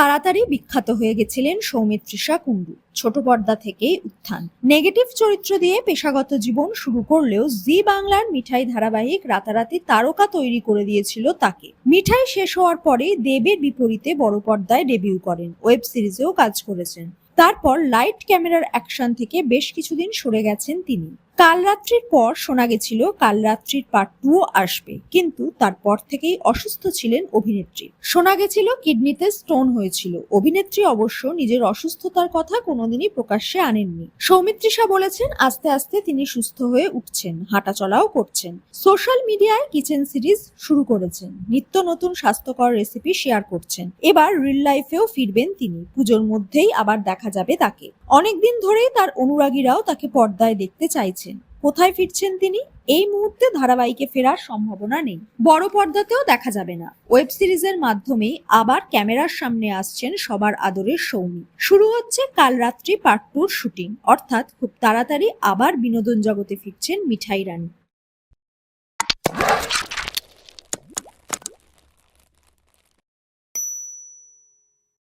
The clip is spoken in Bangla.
তাড়াতাড়ি বিখ্যাত হয়ে গেছিলেন সৌমিত্রিষা কুণ্ডু। ছোট পর্দা থেকেই উত্থান। নেগেটিভ চরিত্র দিয়ে পেশাগত জীবন শুরু করলেও জি বাংলার মিঠাই ধারাবাহিক রাতারাতি তারকা তৈরি করে দিয়েছিল তাকে। মিঠাই শেষ হওয়ার পরেই দেবের বিপরীতে বড় পর্দায় ডেবিউ করেন। ওয়েব সিরিজেও কাজ করেছেন। তারপর লাইট ক্যামেরার অ্যাকশন থেকে বেশ কিছুদিন সরে গেছেন তিনি। কাল রাত্রির পর শোনা গেছিল কাল রাত্রির পার্ট টুও আসবে, কিন্তু তারপর থেকেই অসুস্থ ছিলেন অভিনেত্রী। শোনা গেছিল কিডনিতে স্টোন হয়েছিল। অভিনেত্রী অবশ্য নিজের অসুস্থতার কথা কোনোদিনই প্রকাশ্যে আনেননি। সৌমিত্রিষা বলেছেন, আস্তে আস্তে তিনি সুস্থ হয়ে উঠছেন, হাঁটাচলাও করছেন। সোশ্যাল মিডিয়ায় কিচেন সিরিজ শুরু করেছেন, নিত্য নতুন স্বাস্থ্যকর রেসিপি শেয়ার করছেন। এবার রিল লাইফেও ফিরবেন তিনি, পুজোর মধ্যেই আবার দেখা যাবে তাকে। অনেকদিন ধরেই তার অনুরাগীরাও তাকে পর্দায় দেখতে চাইছেন কোথায় ফিরছেন তিনি? এই মুহূর্তে ধারাবাহিকে ফেরার সম্ভাবনা নেই। বড় পর্দাতেও দেখা যাবে না। ওয়েব সিরিজের মাধ্যমে আবার ক্যামেরার সামনে আসছেন সবার আদরের সৌমি। শুরু হচ্ছে কাল রাত্রি পার্ট টুর শুটিং অর্থাৎ খুব তাড়াতাড়ি আবার বিনোদন জগতে ফিরছেন মিঠাই রানী।